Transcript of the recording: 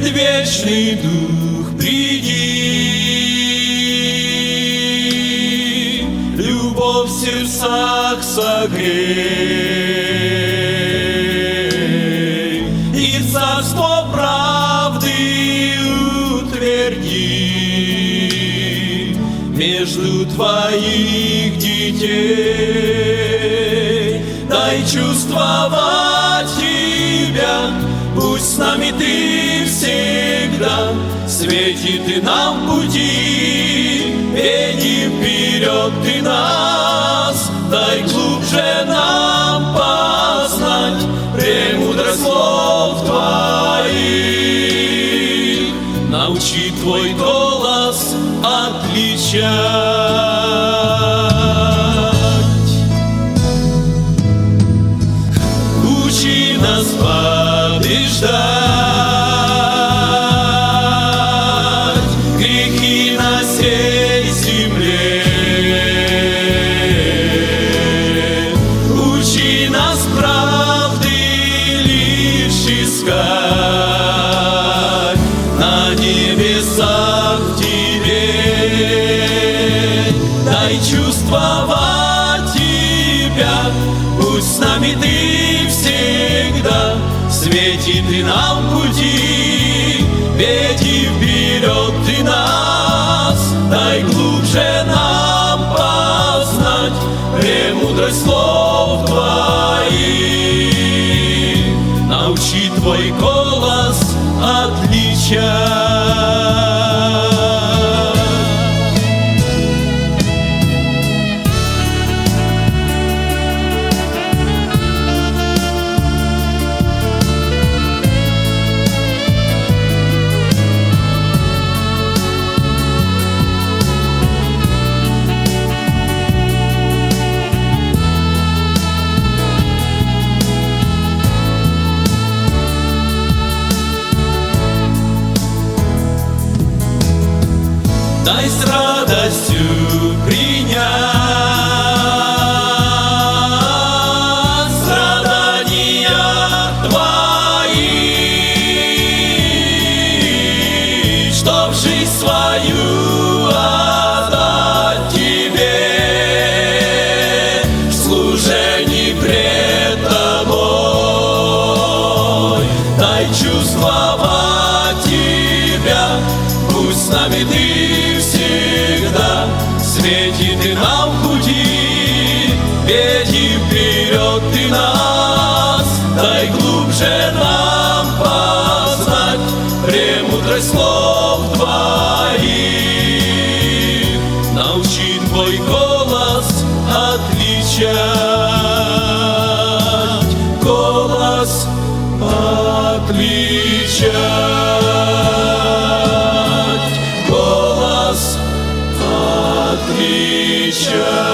предвечный дух, приди, любовь в сердцах согрей, и царство правды утверди. Между твоих детей. Дай чувствовать тебя, пусть с нами ты всегда, светит и нам пути, веди вперед ты нас, дай глубже нам познать премудрость слов твоих, научи твой голос отличать. Учи нас побеждать грехи на сей земле. Учи нас правды лишь искать на небесах тебе. Дай чувствовать тебя, пусть с нами ты всегда светит и нам пути, веди вперед ты нас, дай глубже нам познать премудрость слов твоих, научи твой голос отличать. Дай с радостью принять страдания твои, чтоб жизнь свою отдать тебе в служении пред тобой. Дай чувствовать тебя, пусть с нами ты светит и нам пути, веди вперед ты нас, дай глубже нам познать премудрость слов твоих, научи твой голос отличать, голос отличать. teacher.